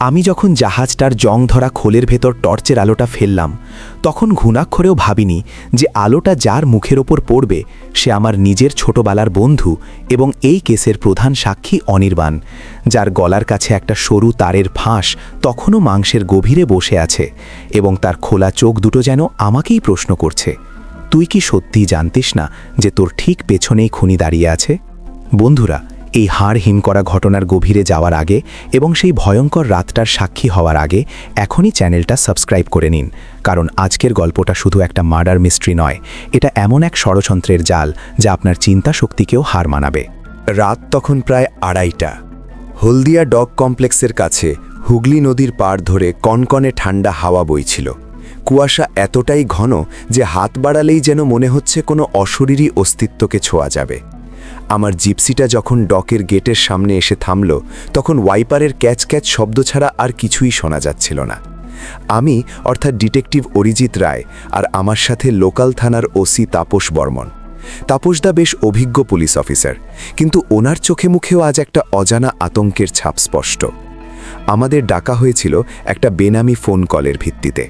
আমি যখন জাহাজটার জং ধরা খোলের ভেতর টর্চের আলোটা ফেললাম, তখন ঘুণাক্ষরেও ভাবিনি যে আলোটা যার মুখের ওপর পড়বে সে আমার নিজের ছোটবেলার বন্ধু এবং এই কেসের প্রধান সাক্ষী অনির্বাণ, যার গলার কাছে একটা সরু তারের ফাঁস তখনও মাংসের গভীরে বসে আছে এবং তার খোলা চোখ দুটো যেন আমাকেই প্রশ্ন করছে, তুই কি সত্যিই জানতিস না যে তোর ঠিক পেছনেই খুনি দাঁড়িয়ে আছে? বন্ধুরা এই হাড় হিম করা ঘটনার গভীরে যাওয়ার আগে এবং সেই ভয়ঙ্কর রাতটার সাক্ষী হওয়ার আগে এখনই চ্যানেলটা সাবস্ক্রাইব করে নিন। কারণ আজকের গল্পটা শুধু একটা মার্ডার মিস্ট্রি নয়, এটা এমন এক ষড়যন্ত্রের জাল যা আপনার চিন্তা শক্তিকেও হার মানাবে। রাত তখন প্রায় আড়াইটা। হলদিয়া ডগ কমপ্লেক্সের কাছে হুগলি নদীর পাড় ধরে কনকনে ঠান্ডা হাওয়া বইছিল। কুয়াশা এতটাই ঘন যে হাত বাড়ালেই যেন মনে হচ্ছে কোনো অশরীরী অস্তিত্বকে ছোঁয়া যাবে। আমার জিপসিটা যখন ডকের গেটের সামনে এসে থামল, তখন ওয়াইপারের ক্যাচ ক্যাচ শব্দ ছাড়া আর কিছুই শোনা যাচ্ছিল না। আমি, অর্থাৎ ডিটেকটিভ অরিজিৎ রায় আর আমার সাথে লোকাল থানার ওসি তাপস বর্মন। তাপসদা বেশ অভিজ্ঞ পুলিশ অফিসার, কিন্তু ওনার চোখে মুখেও আজ একটা অজানা আতঙ্কের ছাপ স্পষ্ট। আমাদের ডাকা হয়েছিল একটা বেনামি ফোন কলের ভিত্তিতে।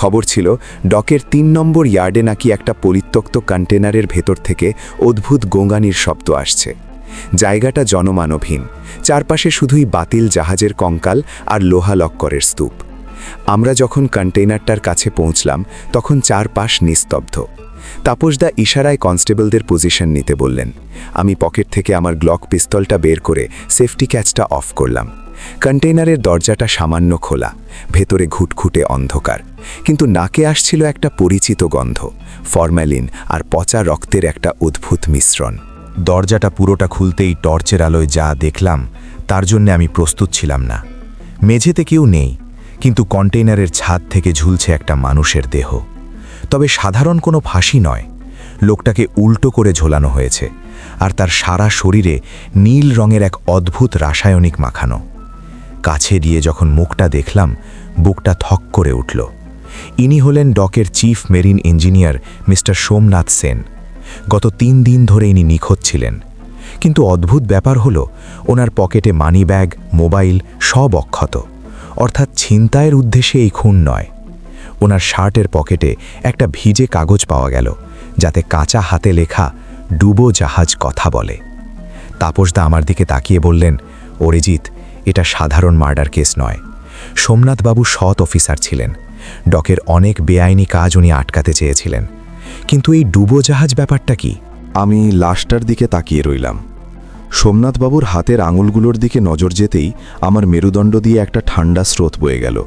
খবর ছিল, ডকের তিন নম্বর ইয়ার্ডে নাকি একটা পরিত্যক্ত কন্টেনারের ভেতর থেকে অদ্ভুত গোঙানির শব্দ আসছে। জায়গাটা জনমানবহীন, চারপাশে শুধুই বাতিল জাহাজের কঙ্কাল আর লোহা লক্করের স্তূপ। আমরা যখন কন্টেইনারটার কাছে পৌঁছলাম, তখন চারপাশ নিস্তব্ধ। তাপসদা ইশারায় কনস্টেবলদের পজিশন নিতে বললেন। আমি পকেট থেকে আমার গ্লক পিস্তলটা বের করে সেফটি ক্যাচটা অফ করলাম। কন্টেইনারের দরজাটা সামান্য খোলা, ভেতরে ঘুটঘুটে অন্ধকার। কিন্তু নাকে আসছিল একটা পরিচিত গন্ধ, ফরম্যালিন আর পচা রক্তের একটা অদ্ভুত মিশ্রণ। দরজাটা পুরোটা খুলতেই টর্চের আলোয় যা দেখলাম, তার জন্য আমি প্রস্তুত ছিলাম না। মেঝেতে কেউ নেই, কিন্তু কন্টেইনারের ছাদ থেকে ঝুলছে একটা মানুষের দেহ। তবে সাধারণ কোনো ফাঁসি নয়, লোকটাকে উল্টো করে ঝোলানো হয়েছে, আর তার সারা শরীরে নীল রঙের এক অদ্ভুত রাসায়নিক মাখানো। কাছে গিয়ে যখন মুখটা দেখলাম, বুকটা থক করে উঠল। ইনি হলেন ডকের chief marine engineer mister Somnath Sen. গত তিন দিন ধরে ইনি নিখোঁজ ছিলেন। কিন্তু অদ্ভুত ব্যাপার হলো, ওনার পকেটে মানি ব্যাগ মোবাইল সব অক্ষত। অর্থাৎ ছিনতাইয়ের উদ্দেশ্যে এই খুন নয়। ওনার শার্টের পকেটে একটা ভিজে কাগজ পাওয়া গেল, যাতে কাঁচা হাতে লেখা ডুবো জাহাজ কথা বলে। তাপসদা আমার দিকে তাকিয়ে বললেন, অরিজিৎ এটা সাধারণ মার্ডার কেস নয়। সোমনাথবাবু সৎ অফিসার ছিলেন। ডকের অনেক বেআইনি কাজ উনি আটকাতে চেয়েছিলেন। কিন্তু এই ডুবো জাহাজ ব্যাপারটা কি? আমি লাশটার দিকে তাকিয়ে রইলাম। সোমনাথবাবুর হাতের আঙুলগুলোর দিকে নজর যেতেই আমার মেরুদণ্ড দিয়ে একটা ঠান্ডা স্রোত বয়ে গেল।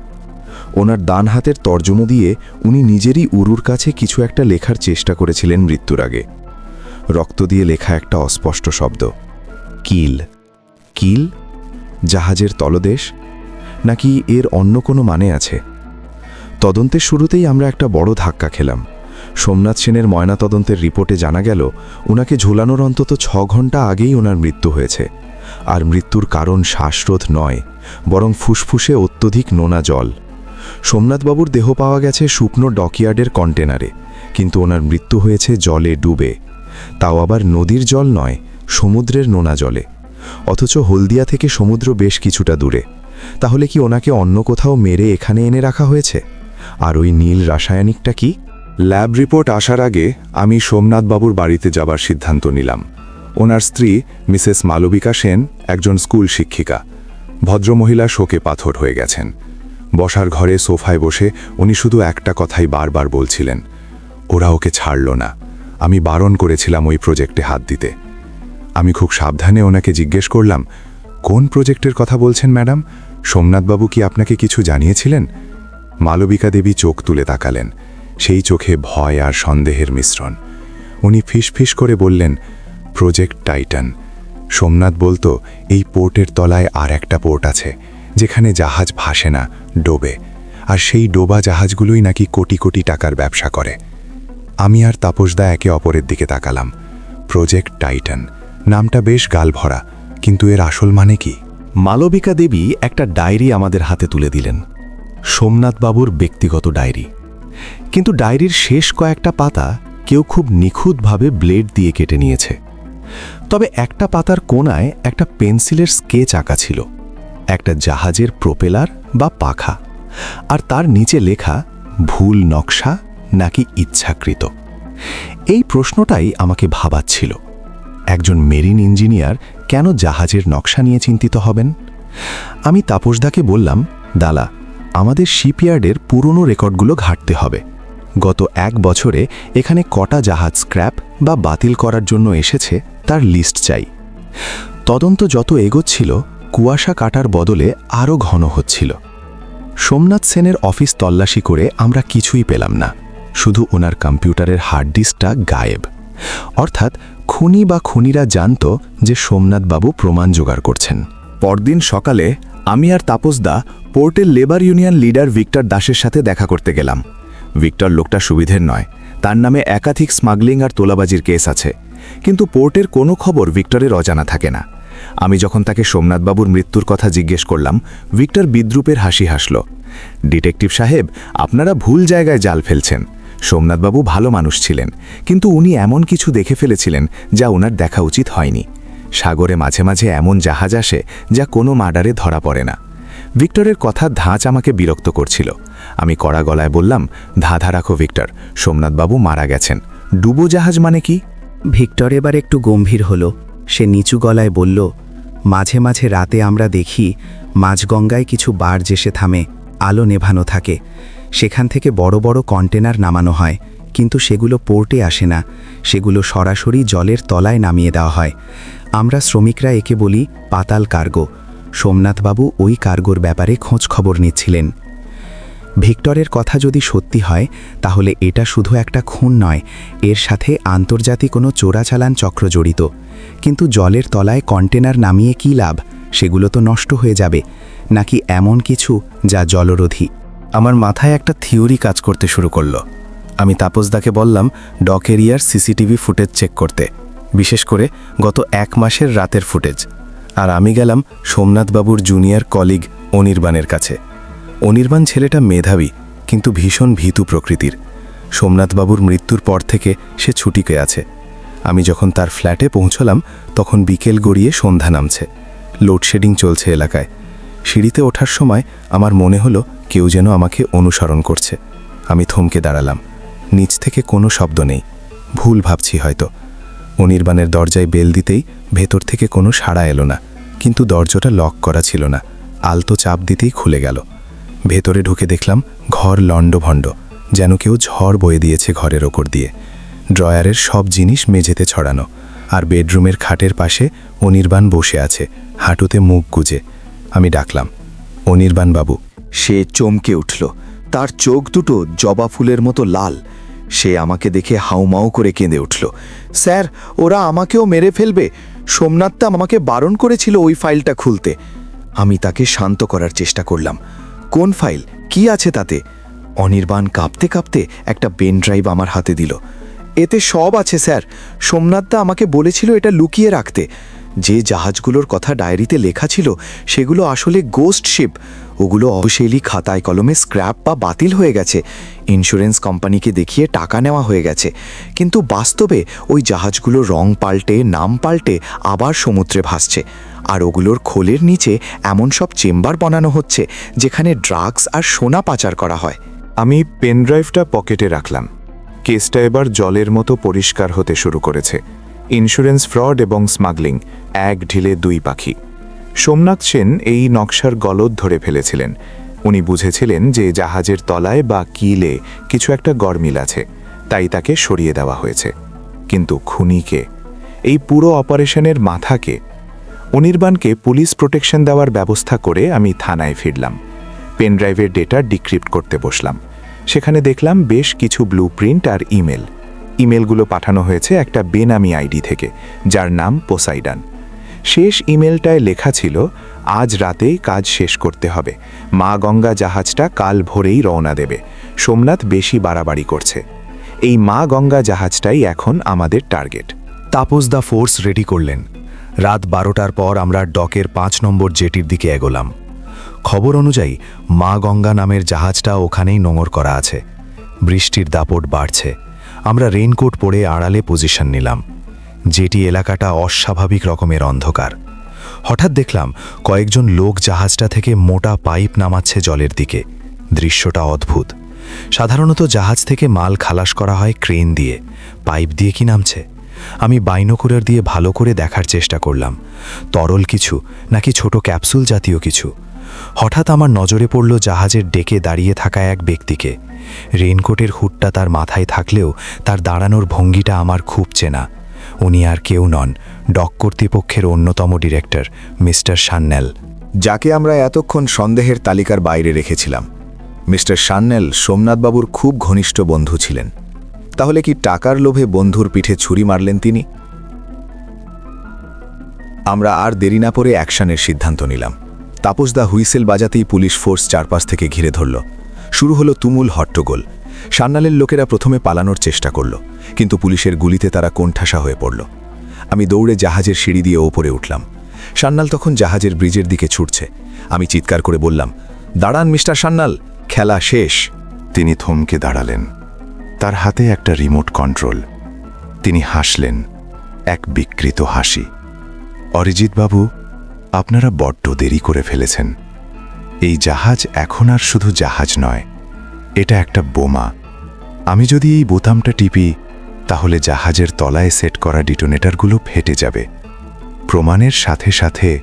ওনার ডান হাতের তর্জমো দিয়ে উনি নিজেরই উরুর কাছে কিছু একটা লেখার চেষ্টা করেছিলেন মৃত্যুর আগে। রক্ত দিয়ে লেখা একটা অস্পষ্ট শব্দ। কিল। কিল? জাহাজের তলদেশ? নাকি এর অন্য কোনো মানে আছে? তদন্তের শুরুতেই আমরা একটা বড় ধাক্কা খেলাম। সোমনাথ সেনের ময়নাতদন্তের রিপোর্টে জানা গেল ওনাকে ঝোলানোর অন্তত ছ ঘণ্টা আগেই ওনার মৃত্যু হয়েছে। আর মৃত্যুর কারণ শ্বাসরোধ নয়, বরং ফুসফুসে অত্যধিক নোনা জল। সোমনাথবাবুর দেহ পাওয়া গেছে শুকনো ডকইয়ার্ডের কন্টেনারে, কিন্তু ওনার মৃত্যু হয়েছে জলে ডুবে। তাও আবার নদীর জল নয়, সমুদ্রের নোনা জলে। অথচ হলদিয়া থেকে সমুদ্র বেশ কিছুটা দূরে। তাহলে কি ওনাকে অন্য কোথাও মেরে এখানে এনে রাখা হয়েছে? আর ওই নীল রাসায়নিকটা কি? ল্যাব রিপোর্ট আসার আগে আমি সোমনাথবাবুর বাড়িতে যাবার সিদ্ধান্ত নিলাম। ওনার স্ত্রী, মিসেস মালবিকা সেন, একজন স্কুল শিক্ষিকা। ভদ্রমহিলা শোকে পাথর হয়ে গেছেন। বসার ঘরে সোফায় বসে উনি শুধু একটা কথাই বারবার বলছিলেন। ওরা ওকে ছাড়ল না। আমি বারণ করেছিলাম ওই প্রজেক্টে হাত দিতে। আমি খুব সাবধানে ওনাকে জিজ্ঞেস করলাম, কোন প্রজেক্টের কথা বলছেন ম্যাডাম? সোমনাথবাবু কি আপনাকে কিছু জানিয়েছিলেন? মালবিকা দেবী চোখ তুলে তাকালেন, সেই চোখে ভয় আর সন্দেহের মিশ্রণ। উনি ফিস করে বললেন, প্রজেক্ট টাইটান। সোমনাথ বলতো, এই পোর্টের তলায় আর একটা পোর্ট আছে, যেখানে জাহাজ ভাসে না, ডোবে। আর সেই ডোবা জাহাজগুলোই নাকি কোটি কোটি টাকার ব্যবসা করে। আমি আর তাপসদা একে অপরের দিকে তাকালাম। Project Titan. নামটা বেশ গালভরা, কিন্তু এর আসল মানে কি? মালবিকা দেবী একটা ডায়েরি আমাদের হাতে তুলে দিলেন। সোমনাথবাবুর ব্যক্তিগত ডায়েরি। কিন্তু ডায়েরির শেষ কয়েকটা পাতা কেউ খুব নিখুঁতভাবে ব্লেড দিয়ে কেটে নিয়েছে। তবে একটা পাতার কোনায় একটা পেন্সিলের স্কেচ আঁকা ছিল। একটা জাহাজের প্রোপেলার বা পাখা। আর তার নিচে লেখা, ভুল নকশা নাকি ইচ্ছাকৃত? এই প্রশ্নটাই আমাকে ভাবাচ্ছিল। একজন মেরিন ইঞ্জিনিয়ার কেন জাহাজের নকশা নিয়ে চিন্তিত হবেন? আমি তাপসদাকে বললাম, দালা, আমাদের শিপইয়ার্ডের পুরনো রেকর্ডগুলো ঘাটতে হবে। গত এক বছরে এখানে কটা জাহাজ স্ক্র্যাপ বা বাতিল করার জন্য এসেছে, তার লিস্ট চাই। তদন্ত যত এগোচ্ছিল, কুয়াশা কাটার বদলে আরও ঘন হচ্ছিল। সোমনাথ সেনের অফিস তল্লাশি করে আমরা কিছুই পেলাম না। শুধু ওনার কম্পিউটারের হার্ড ডিস্কটা গায়েব। অর্থাৎ খুনি বা খুনিরা জানত যে সোমনাথবাবু প্রমাণ জোগাড় করছেন। পরদিন সকালে আমি আর তাপসদা পোর্টের লেবার ইউনিয়ন লিডার ভিক্টর দাসের সাথে দেখা করতে গেলাম। ভিক্টর লোকটা সুবিধের নয়, তার নামে একাধিক স্মাগলিং আর তোলাবাজির কেস আছে, কিন্তু পোর্টের কোনো খবর ভিক্টরের অজানা থাকে না। আমি যখন তাকে সোমনাথবাবুর মৃত্যুর কথা জিজ্ঞেস করলাম, ভিক্টর বিদ্রুপের হাসি হাসল। ডিটেকটিভ সাহেব, আপনারা ভুল জায়গায় জাল ফেলছেন। সোমনাথবাবু ভালো মানুষ ছিলেন, কিন্তু উনি এমন কিছু দেখে ফেলেছিলেন যা ওনার দেখা উচিত হয়নি। সাগরে মাঝে মাঝে এমন জাহাজ আসে যা কোনো মার্ডারে ধরা পড়ে না। ভিক্টরের কথা ধাঁচ আমাকে বিরক্ত করছিল। আমি কড়া গলায় বললাম, ধাঁধা রাখো ভিক্টর, সোমনাথবাবু মারা গেছেন। ডুবো জাহাজ মানে কি? ভিক্টর এবার একটু গম্ভীর হলো। সে নিচু গলায় বলল, মাঝে মাঝে রাতে আমরা দেখি মাঝগঙ্গায় কিছু বার্জ এসে থামে, আলো নেভানো থাকে। সেখান থেকে বড় বড় কন্টেনার নামানো হয়, কিন্তু সেগুলো পোর্টে আসে না। সেগুলো সরাসরি জলের তলায় নামিয়ে দেওয়া হয়। আমরা শ্রমিকরা একে বলি পাতাল কার্গো। সোমনাথবাবু ওই কার্গোর ব্যাপারে খোঁজ খবর নিচ্ছিলেন। ভিক্টরের কথা যদি সত্যি হয়, তাহলে এটা শুধু একটা খুন নয়, এর সাথে আন্তর্জাতিক কোনো চোরাচালান চক্র জড়িত। কিন্তু জলের তলায় কন্টেনার নামিয়ে কী লাভ? সেগুলো তো নষ্ট হয়ে যাবে। নাকি এমন কিছু যা জলরোধী? আমার মাথায় একটা থিওরি কাজ করতে শুরু করল। আমি তাপসদাকে বললাম, ডক এরিয়ার সিসিটিভি ফুটেজ চেক করতে। বিশেষ করে গত এক মাসের রাতের ফুটেজ। আর আমি গেলাম সোমনাথবাবুর জুনিয়র কলিগ অনির্বাণের কাছে। অনির্বাণ ছেলেটা মেধাবী, কিন্তু ভীষণ ভীতু প্রকৃতির। সোমনাথবাবুর মৃত্যুর পর থেকে সে ছুটিকে আছে। আমি যখন তার ফ্ল্যাটে পৌঁছলাম, তখন বিকেল গড়িয়ে সন্ধ্যা নামছে। লোডশেডিং চলছে এলাকায়। সিঁড়িতে ওঠার সময় আমার মনে হলো কেউ যেন আমাকে অনুসরণ করছে। আমি থমকে দাঁড়ালাম। নিচ থেকে কোনো শব্দ নেই। ভুল ভাবছি হয়তো। অনির্বাণের দরজায় বেল দিতেই ভেতর থেকে কোনো সাড়া এলো না। কিন্তু দরজাটা লক করা ছিল না। আলতো চাপ দিতেই খুলে গেল। ভেতরে ঢুকে দেখলাম ঘর লণ্ডভণ্ড, যেন কেউ ঝড় বয়ে দিয়েছে ঘরের ওপর দিয়ে। ড্রয়ারের সব জিনিস মেঝেতে ছড়ানো, আর বেডরুমের খাটের পাশে অনির্বাণ বসে আছে, হাঁটুতে মুখ গুজে। আমি ডাকলাম অনির্বাণ বাবু সে চমকে উঠল। তার চোখ দুটো জবা ফুলের মতো লাল। সে আমাকে দেখে হাউমাউ করে কেঁদে উঠল। স্যার, ওরা আমাকেও মেরে ফেলবে। সোমনাথটা আমাকে বারণ করেছিল ওই ফাইলটা খুলতে। আমি তাকে শান্ত করার চেষ্টা করলাম। কোন ফাইল? কি আছে তাতে? অনির্বাণ কাঁপতে কাঁপতে একটা পেন ড্রাইভ আমার হাতে দিল। এতে সব আছে, স্যার। সোমনাথদা আমাকে বলেছিল এটা লুকিয়ে রাখতে। যে জাহাজগুলোর কথা ডায়েরিতে লেখা ছিল, সেগুলো আসলে গোস্ট শিপ ওগুলো অবশেলি খাতায় কলমে স্ক্র্যাপ বা বাতিল হয়ে গেছে। ইন্স্যুরেন্স কোম্পানিকে দেখিয়ে টাকা নেওয়া হয়ে গেছে। কিন্তু বাস্তবে ওই জাহাজগুলো রং পাল্টে, নাম পাল্টে আবার সমুদ্রে ভাসছে। আর ওগুলোর খোলের নিচে এমন সব চেম্বার বানানো হচ্ছে, যেখানে ড্রাগস আর সোনা পাচার করা হয়। আমি পেনড্রাইভটা পকেটে রাখলাম। কেসটা এবার জলের মতো পরিষ্কার হতে শুরু করেছে। ইন্স্যুরেন্স ফ্রড এবং স্মাগলিং, এক ঢিলে দুই পাখি। সোমনাথ সেন এই নকশার গলদ ধরে ফেলেছিলেন। উনি বুঝেছিলেন যে জাহাজের তলায় বা কিলে কিছু একটা গরমিল আছে, তাই তাকে সরিয়ে দেওয়া হয়েছে। কিন্তু খুনিকে এই পুরো অপারেশনের মাথাকে অনির্বাণকে পুলিশ প্রোটেকশন দেওয়ার ব্যবস্থা করে আমি থানায় ফিরলাম। পেনড্রাইভের ডেটা ডিক্রিপ্ট করতে বসলাম। সেখানে দেখলাম বেশ কিছু ব্লুপ্রিন্ট আর ইমেল। ইমেলগুলো পাঠানো হয়েছে একটা বেনামি আইডি থেকে, যার নাম পোসাইডান। শেষ ইমেলটায় লেখা ছিল, আজ রাতেই কাজ শেষ করতে হবে। মা গঙ্গা জাহাজটা কাল ভোরেই রওনা দেবে। সোমনাথ বেশি বাড়াবাড়ি করছে। এই মা গঙ্গা জাহাজটাই এখন আমাদের target. Tapas da force ready করলেন। রাত বারোটার পর আমরা ডকের পাঁচ নম্বর জেটির দিকে এগোলাম। খবর অনুযায়ী, মা গঙ্গা নামের জাহাজটা ওখানেই নোঙর করা আছে। বৃষ্টির দাপট বাড়ছে। আমরা রেইনকোট পরে আড়ালে পজিশন নিলাম। জেটি এলাকাটা অস্বাভাবিক রকমের অন্ধকার। হঠাৎ দেখলাম কয়েকজন লোক জাহাজটা থেকে মোটা পাইপ নামাচ্ছে জলের দিকে। দৃশ্যটা অদ্ভুত। সাধারণত জাহাজ থেকে মাল খালাস করা হয় ক্রেন দিয়ে। পাইপ দিয়ে কি নামছে? আমি বাইনোকুলার দিয়ে ভালো করে দেখার চেষ্টা করলাম। তরল কিছু, নাকি ছোট ক্যাপসুল জাতীয় কিছু? হঠাৎ আমার নজরে পড়ল জাহাজের ডেকে দাঁড়িয়ে থাকা এক ব্যক্তিকে। রেইনকোটের হুডটা তার মাথায় থাকলেও তার দাঁড়ানোর ভঙ্গিটা আমার খুব চেনা। উনি আর কেউ নন, ডক কর্তৃপক্ষের অন্যতম ডিরেক্টর, মিস্টার সান্যাল। যাকে আমরা এতক্ষণ সন্দেহের তালিকার বাইরে রেখেছিলাম। মিস্টার সান্নেল সোমনাথবাবুর খুব ঘনিষ্ঠ বন্ধু ছিলেন। তাহলে কি টাকার লোভে বন্ধুর পিঠে ছুরি মারলেন তিনি? আমরা আর দেরি না করে অ্যাকশনের সিদ্ধান্ত নিলাম। তাপসদা হুইসেল বাজাতেই পুলিশ ফোর্স চারপাশ থেকে ঘিরে ধরল। শুরু হলো তুমুল হট্টগোল। সান্নালের লোকেরা প্রথমে পালানোর চেষ্টা করল, কিন্তু পুলিশের গুলিতে তারা কোণঠাসা হয়ে পড়ল। আমি দৌড়ে জাহাজের সিঁড়ি দিয়ে ওপরে উঠলাম। সান্নাল তখন জাহাজের ব্রিজের দিকে ছুটছে। আমি চিৎকার করে বললাম, দাঁড়ান, মিস্টার সান্নাল, খেলা শেষ। তিনি থমকে দাঁড়ালেন। তার হাতে একটা রিমোট কন্ট্রোল। তিনি হাসলেন, এক বিকৃত হাসি। অরিজিৎবাবু, আপনারা বড্ড দেরি করে ফেলেছেন। এই জাহাজ এখন আর শুধু জাহাজ নয় এটা একটা বোমা। আমি যদি এই বোতামটা টিপি, তাহলে জাহাজের তলায় সেট করা ডিটোনেটরগুলো ফেটে যাবে। প্রমাণের সাথে সাথে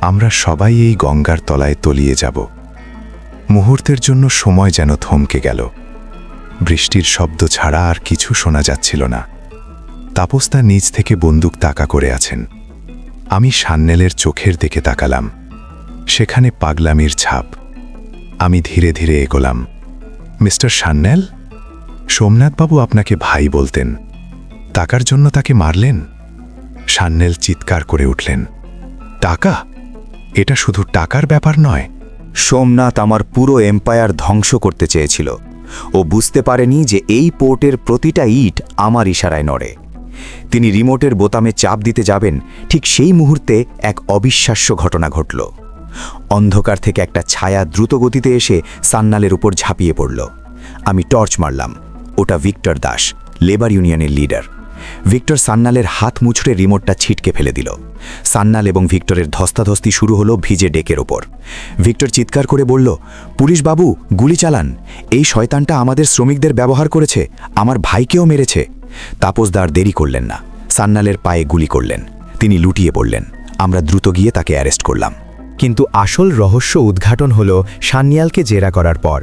আমরা সবাই এই গঙ্গার তলায় তলিয়ে যাব। মুহূর্তের জন্য সময় যেন থমকে গেল। বৃষ্টির শব্দ ছাড়া আর কিছু শোনা যাচ্ছিল না। তাপস্তা নিজ থেকে বন্দুক তাকা করে আছেন। আমি সান্নেলের চোখের দিকে তাকালাম। সেখানে পাগলামির ছাপ। আমি ধীরে ধীরে এগোলাম। মিস্টার সান্নেল সোমনাথবাবু আপনাকে ভাই বলতেন। টাকার জন্য তাকে মারলেন। সান্নেল চিৎকার করে উঠলেন। টাকা? এটা শুধু টাকার ব্যাপার নয়। সোমনাথ আমার পুরো এম্পায়ার ধ্বংস করতে চেয়েছিল। ও বুঝতে পারেনি যে এই পোর্টের প্রতিটা ইট আমার ইশারায় নড়ে। তিনি রিমোটের বোতামে চাপ দিতে যাবেন, ঠিক সেই মুহূর্তে এক অবিশ্বাস্য ঘটনা ঘটল। অন্ধকার থেকে একটা ছায়া দ্রুত গতিতে এসে সান্নালের উপর ঝাঁপিয়ে পড়ল। আমি টর্চ মারলাম। ওটা ভিক্টর দাস, লেবার ইউনিয়নের লিডার। ভিক্টর সান্নালের হাত মুছড়ে রিমোটটা ছিটকে ফেলে দিল। সান্নাল এবং ভিক্টরের ধস্তাধস্তি শুরু হলো ভিজে ডেকের ওপর। ভিক্টর চিৎকার করে বলল, পুলিশ বাবু, গুলি চালান। এই শয়তানটা আমাদের শ্রমিকদের ব্যবহার করেছে। আমার ভাইকেও মেরেছে। তাপসদার দেরি করলেন না। সান্নালের পায়ে গুলি করলেন। তিনি লুটিয়ে পড়লেন। আমরা দ্রুত গিয়ে তাকে অ্যারেস্ট করলাম। কিন্তু আসল রহস্য উদ্ঘাটন হল সান্যালকে জেরা করার পর।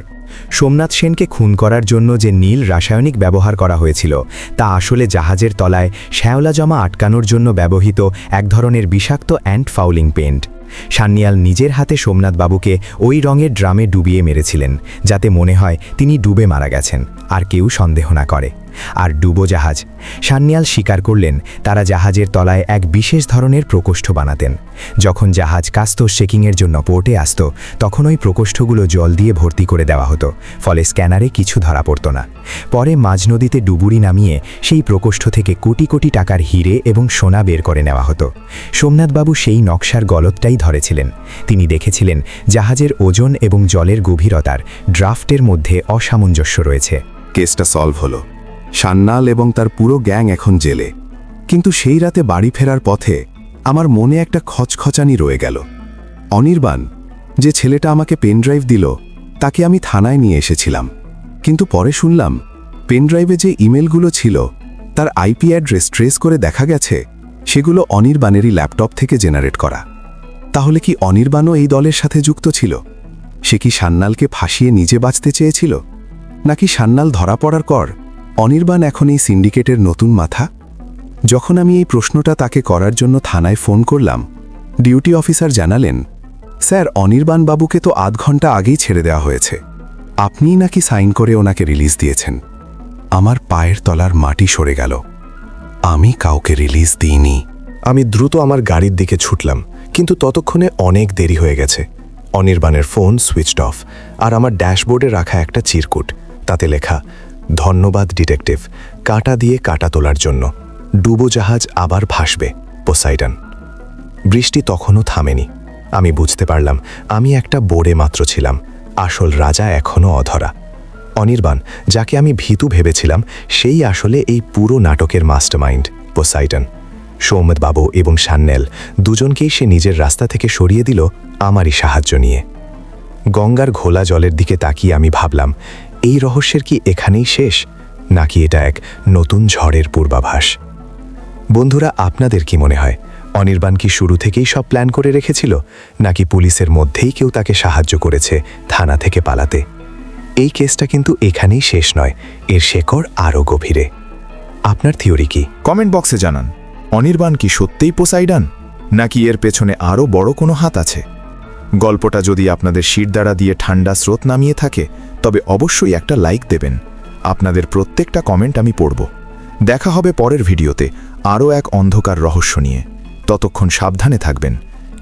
সোমনাথ সেনকে খুন করার জন্য যে নীল রাসায়নিক ব্যবহার করা হয়েছিল, তা আসলে জাহাজের তলায় শ্যাওলা জমা আটকানোর জন্য ব্যবহৃত এক ধরনের বিষাক্ত অ্যান্ট ফাউলিং পেন্ট। সান্নিয়াল নিজের হাতে সোমনাথবাবুকে ওই রঙের ড্রামে ডুবিয়ে মেরেছিলেন, যাতে মনে হয় তিনি ডুবে মারা গেছেন, আর কেউ সন্দেহ না করে। আর ডুবোজাহাজ সান্নিয়াল স্বীকার করলেন, তারা জাহাজের তলায় এক বিশেষ ধরনের প্রকোষ্ঠ বানাতেন। যখন জাহাজ কাস্ত শেকিংয়ের জন্য পোর্টে আসত, তখন ওই প্রকোষ্ঠগুলো জল দিয়ে ভর্তি করে দেওয়া হতো, ফলে স্ক্যানারে কিছু ধরা পড়ত না। পরে মাঝ নদীতে ডুবুরি নামিয়ে সেই প্রকোষ্ঠ থেকে কোটি কোটি টাকার হিরে এবং সোনা বের করে নেওয়া হতো। সোমনাথবাবু সেই নকশার গলতটাই ধরেছিলেন। তিনি দেখেছিলেন জাহাজের ওজন এবং জলের গভীরতার ড্রাফটের মধ্যে অসামঞ্জস্য রয়েছে। কেসটা সলভ হলো। সান্নাল এবং তার পুরো গ্যাং এখন জেলে। কিন্তু সেই রাতে বাড়ি ফেরার পথে আমার মনে একটা খচখচানি রয়ে গেল। অনির্বাণ, যে ছেলেটা আমাকে পেনড্রাইভ দিল, তাকে আমি থানায় নিয়ে এসেছিলাম। কিন্তু পরে শুনলাম, পেনড্রাইভে যে ইমেলগুলো ছিল, তার আইপি অ্যাড্রেস ট্রেস করে দেখা গেছে, সেগুলো অনির্বাণেরই ল্যাপটপ থেকে জেনারেট করা। তাহলে কি অনির্বাণও এই দলের সাথে যুক্ত ছিল? সে কি সান্নালকে ফাঁসিয়ে নিজে বাঁচতে চেয়েছিল? নাকি সান্নাল ধরা পড়ার পর অনির্বাণ এখন এই সিন্ডিকেটের নতুন মাথা? যখন আমি এই প্রশ্নটা তাকে করার জন্য থানায় ফোন করলাম, ডিউটি অফিসার জানালেন, স্যার, অনির্বাণ বাবুকে তো আধ ঘণ্টা আগেই ছেড়ে দেওয়া হয়েছে। আপনিই নাকি সাইন করে ওনাকে রিলিজ দিয়েছেন। আমার পায়ের তলার মাটি সরে গেল। আমি কাউকে রিলিজ দিইনি। আমি দ্রুত আমার গাড়ির দিকে ছুটলাম, কিন্তু ততক্ষণে অনেক দেরি হয়ে গেছে। অনির্বাণের ফোন সুইচড অফ, আর আমার ড্যাশবোর্ডে রাখা একটা চিরকুট, তাতে লেখা ধন্যবাদ, ডিটেকটিভ। কাটা দিয়ে কাটা তোলার জন্য। ডুবোজাহাজ আবার ভাসবে, পোসাইডন। বৃষ্টি তখনও থামেনি। আমি বুঝতে পারলাম, আমি একটা বোর্ডে মাত্র ছিলাম। আসল রাজা এখনও অধরা। অনির্বাণ, যাকে আমি ভীতু ভেবেছিলাম, সেই আসলে এই পুরো নাটকের মাস্টারমাইন্ড, পোসাইডন। সৌমদ বাবু এবং সান্নেল দুজনকেই সে নিজের রাস্তা থেকে সরিয়ে দিল আমারই সাহায্য নিয়ে। গঙ্গার ঘোলা জলের দিকে তাকিয়ে আমি ভাবলাম এই রহস্যের কি এখানেই শেষ, নাকি এটা এক নতুন ঝড়ের পূর্বাভাস? বন্ধুরা, আপনাদের কি মনে হয়, অনির্বাণ কি শুরু থেকেই সব প্ল্যান করে রেখেছিল, নাকি পুলিশের মধ্যেই কেউ তাকে সাহায্য করেছে থানা থেকে পালাতে? এই কেসটা কিন্তু এখানেই শেষ নয়, এর শেকড় আরও গভীরে। আপনার থিওরি কি? কমেন্ট বক্সে জানান, অনির্বাণ কি সত্যিই পোসাইডান নাকি এর পেছনে আরও বড় কোনো হাত আছে? গল্পটা যদি আপনাদের শিরদাঁড়া দিয়ে ঠান্ডা স্রোত নামিয়ে থাকে, তবে অবশ্যই একটা লাইক দেবেন। আপনাদের প্রত্যেকটা কমেন্ট আমি পড়ব। দেখা হবে পরের ভিডিওতে আরও এক অন্ধকার রহস্য নিয়ে। ততক্ষণ সাবধানে থাকবেন,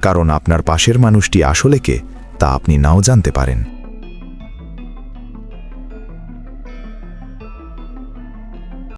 কারণ আপনার পাশের মানুষটি আসলে কে, তা আপনি নাও জানতে পারেন।